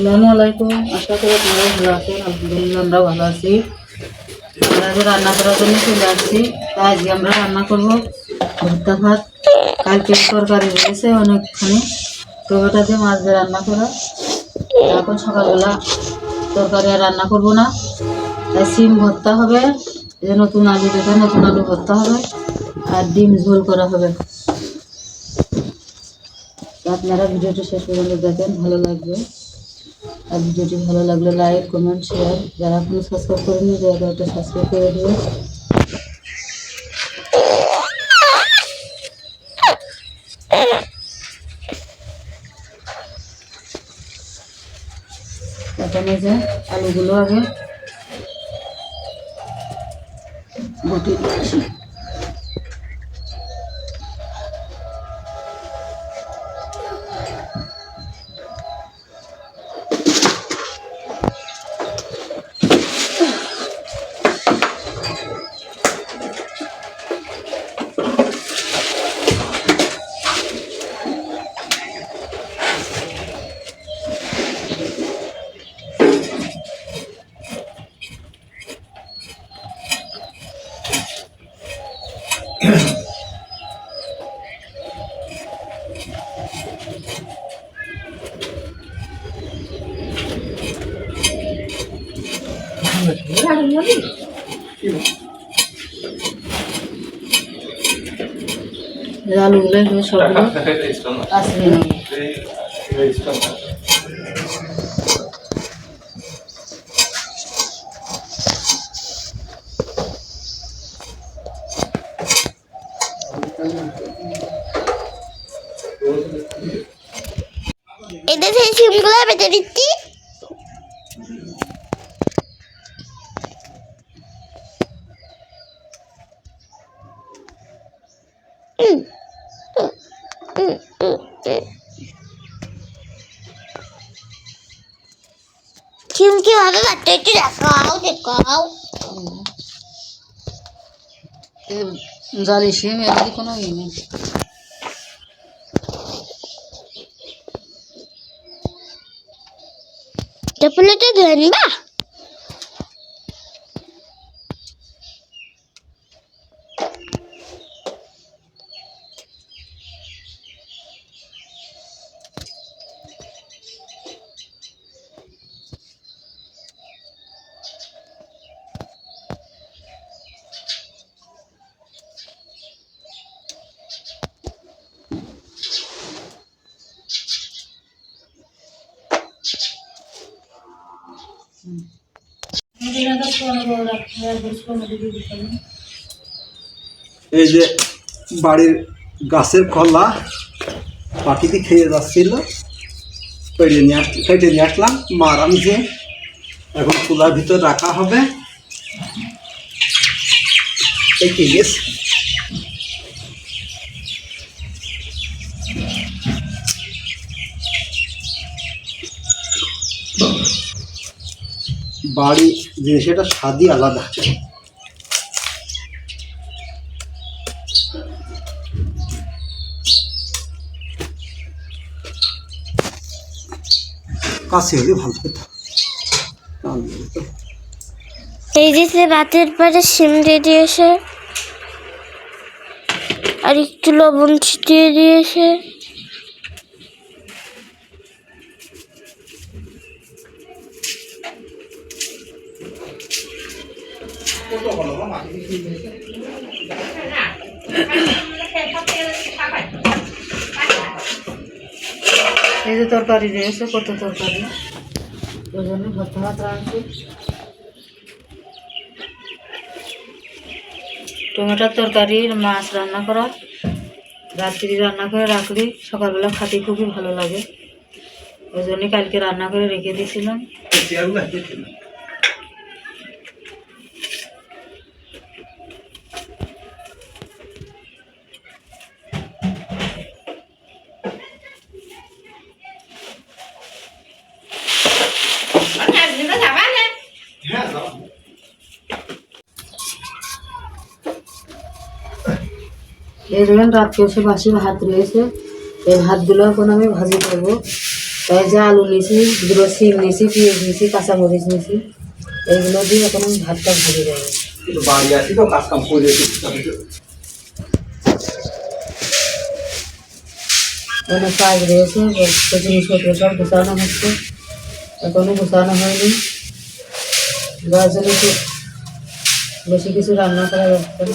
আসসালামু আলাইকুম। আশা করি আপনারা ভালো আছেন। আলহামদুলিল্লাহ আমরা ভালো আছি। আমরা রান্না করার জন্য চলে আসছি। তাই আজকে আমরা রান্না করব ভর্তা ভাত। কালকে তরকারি রয়েছে অনেকখানি। টমেটো দিয়ে মাছ দিয়ে রান্না করা। এখন সকালবেলা তরকারি আর রান্না করব না। তাই সিম ভর্তা হবে। যে নতুন আলু দেখে নতুন আলু ভর্তা হবে। আর ডিম ঝোল করা হবে। আপনারা ভিডিওটি শেষ পর্যন্ত দেখেন, ভালো লাগবে। আর ভিডিওটি ভালো লাগলে লাইক কমেন্ট শেয়ার যারা এখনও সাবস্ক্রাইব করেনি দয়া করে একটা সাবস্ক্রাইব করে দিও। আলুগুলো আগে বটি আলুগুলো সবগুলো আসবে নেই এটা সেই সিমগুলো বেঁচে দিচ্ছি সিম কীভাবে বাচ্চা একটু দেখাও দেখাও। জালি সিম মধ্যে কোনো ইয়ে নেই। চপলেটা ধরে বা এই যে বাড়ির গাছের কলা পাখিতে খেয়ে যাচ্ছিল। পেড়ে নিয়ে কেটে নিয়ে আসলাম। মারাম যে এখন চুলার ভিতর রাখা হবে। এই কি বাড়ি জিনিস স্বাদই আলাদা। কাছে হলে ভালো হতো। এই যে ভাতের পরে সিম দিয়ে দিয়েছে, আর একটু লবণ ছিটিয়ে দিয়েছে। এই যে তরকারি রয়েছে কত তরকারি? ওই জন্য ভর্তা ভাত রাঁধছি। টমেটোর তরকারি মাছ রান্না করা। রাত্রি রান্না করে রাখলে। সকালবেলা খাতে খুবই ভালো লাগে। ওই জন্য কালকে রান্না করে রেখে দিয়েছিলাম। এই দেখেন রাত্রে এসে বাসি ভাত রয়েছে। এই ভাতগুলো এখন আমি ভাজি করব। তাই যে আলু নিছি দুটো সিম নিছি পেঁয়াজ নিছি কাঁচামরিচ নিছি এইগুলো দিয়ে এখন আমি ভাতটা ভেজে দেবো একটু বাড়ি আসি তো কাজ কাম করে অনেক কাজ রয়েছে বস্তু জিনিসপত্র সব গুছানো হচ্ছে। এখনও গুছানো হয়নি। যার জন্য একটু বেশি কিছু রান্না করা যাচ্ছে না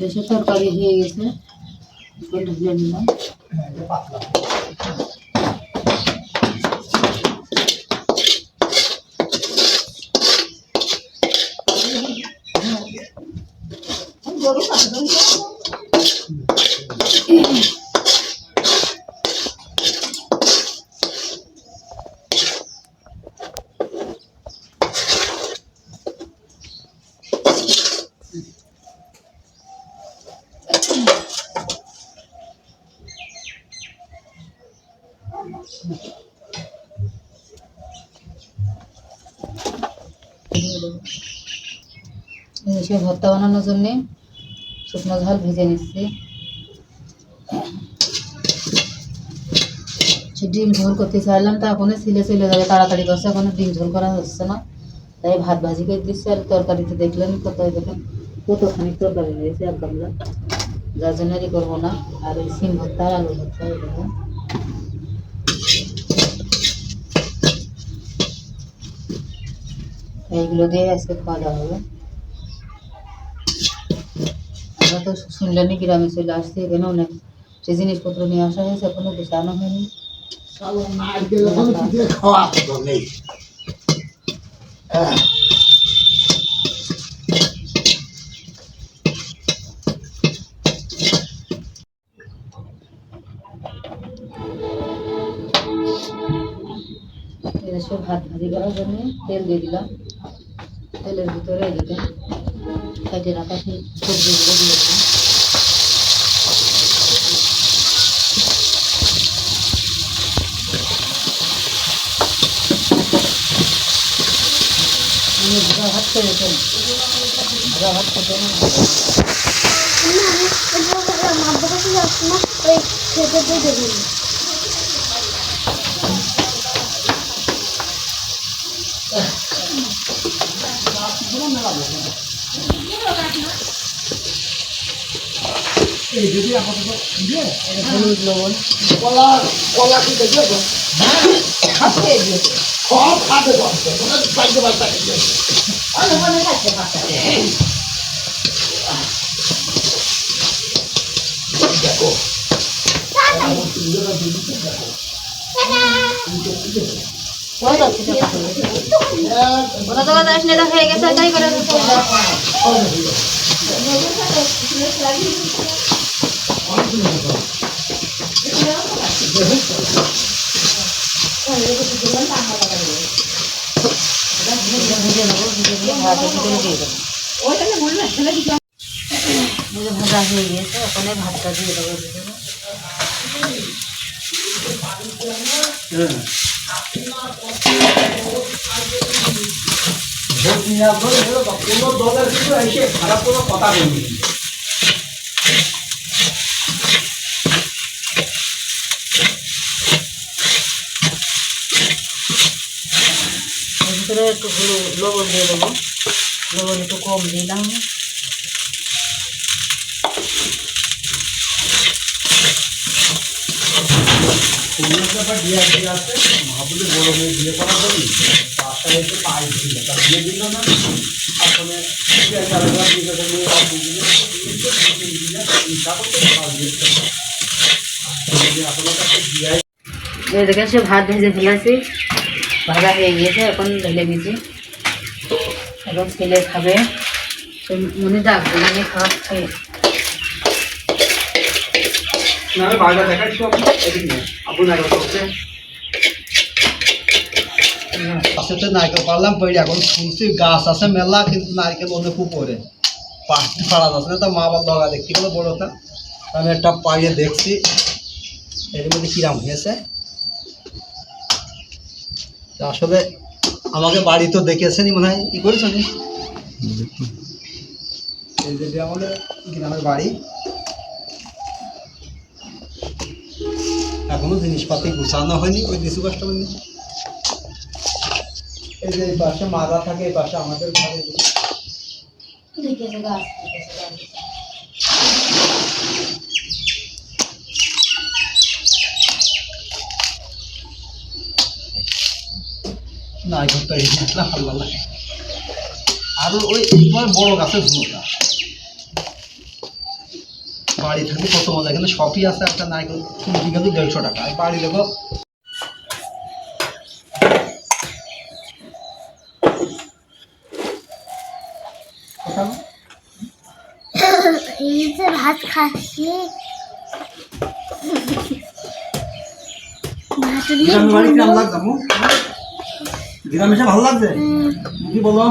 দেশের তরকারি হয়ে গেছে একটু ঢুকিয়ে নিলাম সে ভর্তা বানানোর জন্যে। শুকনো ঝাল ভেজে নিচ্ছি ডিম ঝোল করতে চাইলাম, তা এখনও ছিলে চলে যাবে, তাড়াতাড়ি করছে এখনও ডিম ঝোল করা হচ্ছে না। তাই ভাত ভাজি করে দিচ্ছি আর তরকারিতে দেখলেন কোথায় দেখেন কতখানি তরকারি রয়েছে এক যার জন্য করব না, আর ওই সিম ভর্তা আর আলু ভর্তা এই দেখেন এইগুলো দিয়ে আজকে খাওয়া দাওয়া হবে। আমরা তো শুনলেনি গ্রামে চলে আসছি এখানে অনেক সে জিনিসপত্র নিয়ে আসা হয়েছে, এখনও গুছানো হয়নি। ভাত ভাজি করার জন্য তেল দিয়ে দিলাম। তেলের ভিতরে এদিকে কেটে রাখা সেই সবজিগুলো দিয়ে ভাজা ভাত ভাজা ভাত খেতে না হলুদ লবণ কলা কলা কি দেখবে তো সব খাতে পারছে পাইতে পারছে দেখো কোথায় যাচ্ছে ওরা তো কথা আসলে দেখা হয়ে গেছে তাই করে ভেজে হয়ে গিয়েছে ওখানে ভাতটা দিয়ে দেবো। ভিতরে ভোট নিয়ে আসব কোনো দলের কিছু এসে খারাপ কোনো কথা বলবি ভিতরে একটু লবণ দিয়ে দেবো। লবণ একটু কম দিলাম বিয়ে বিয়ে বড় মেয়ে বিয়ে করা যাবে তাই একটু পাই দিয়ে দিল না আসলে এদিকে সে ভাত ভেজে ফেলেছি ভাজা হয়ে গিয়েছে, এখন ঢেলে দিয়েছি এখন ছেলে খাবে। মনে ডাকবে মানে খাওয়া খাই না আমি দেখাচ্ছি পাশেতে নারকেল পারলাম পড়ে এখন শুনছি গাছ আছে মেলা কিন্তু নারকেল অনেক উপরে পাড়তে পারা যাচ্ছে না তো মা বাবা লগা দেখতে গেলো বড়টা আমি একটা পাইয়ে দেখছি এর মধ্যে কিরাম হয়েছে। আসলে আমাকে বাড়ি তো দেখেছেনি মনে হয় কি করেছ নি এই যে আমাদের গ্রামের বাড়ি এখনও জিনিসপাতি গুছানো হয়নি, ওই লিচু গাছটা মানে এই যে এই পাশে মারা থাকে, এই পাশে আমাদের ঘরে। না ভালো লাগে। আর ওই বড় গাছের ঝুঁকা বাড়ি থাকলে কত মজা। এখানে সবই আছে একটা নারকেল তিন বিঘা তো দেড়শো টাকা। আর বাড়ি দেখো। ভাত খাচ্ছি। ভালো লাগছে? কি বলো?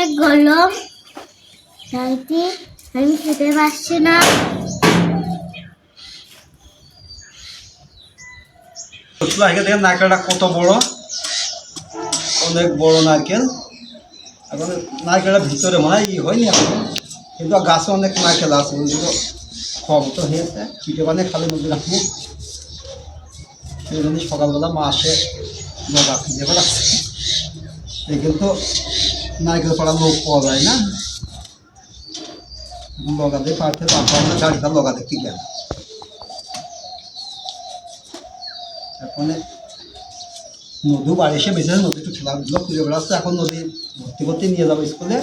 অনেক গরম। তাইতে আমি খেতে পারছি না। নারকেলটা কত বড়। অনেক বড় নারকেল। এখন নারকেলটা ভিতরে মনে হয় ই হয়নি এখন। কিন্তু গাছে অনেক নারকেল আছে ওইগুলো কম তো হয়েছে পিঠে বানিয়ে খালি মধ্যে রাখব। সেই জন্য সকালবেলা মা আসে। বেড়াচ্ছে এই কিন্তু নারকেল পাড়া লোক পাওয়া যায় না? লগা দিয়ে পাড়তে পারতাম না, গাড়িটা লগা দেখতে গেল এখন নদী বাড়ি এসে বেঁচে নদী একটু খেলাধুলো খুঁজে বেড়াচ্ছে, এখন নদী ভর্তি করতে নিয়ে যাব স্কুলে।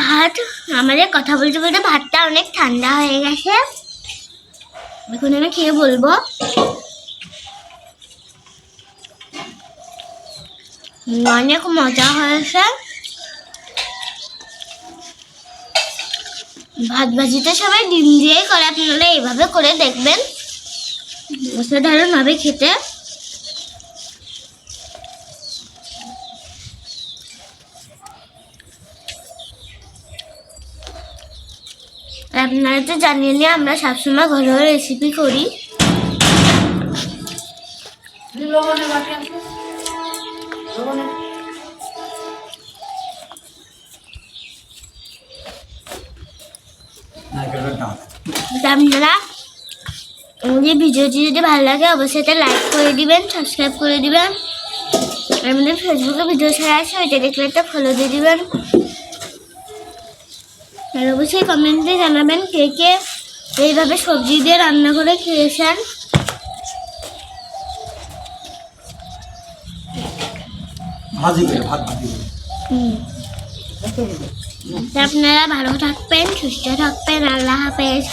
ভাত, আমাদের কথা বলতে বলতে ভাতটা অনেক ঠান্ডা হয়ে গেছে। এখন আমি খেয়ে বলব। অনেক মজা হয়েছে ভাত ভাজিটা সবাই ডিম দিয়েই করে আপনারা এইভাবে করে দেখবেন অসাধারণ হবে খেতে আপনারা তো জানেনই আমরা সবসময় ঘরোয়া রেসিপি করি আমাদের ভিডিওটি যদি ভালো লাগে অবশ্যই এটা লাইক করে দিবেন সাবস্ক্রাইব করে দিবেন। আমাদের ফেসবুকে ভিডিও ছাড়া আছে ওইটা দেখলে একটা ফলো দিয়ে দিবেন। আর অবশ্যই কমেন্টে জানাবেন কে কে এইভাবে সবজি দিয়ে রান্না করে খেয়েছেন। ভাজি করে ভাত ভাজি করে। হুম। তো আপনারা ভালো থাকবেন সুস্থ থাকবেন আল্লাহ হাফেজ।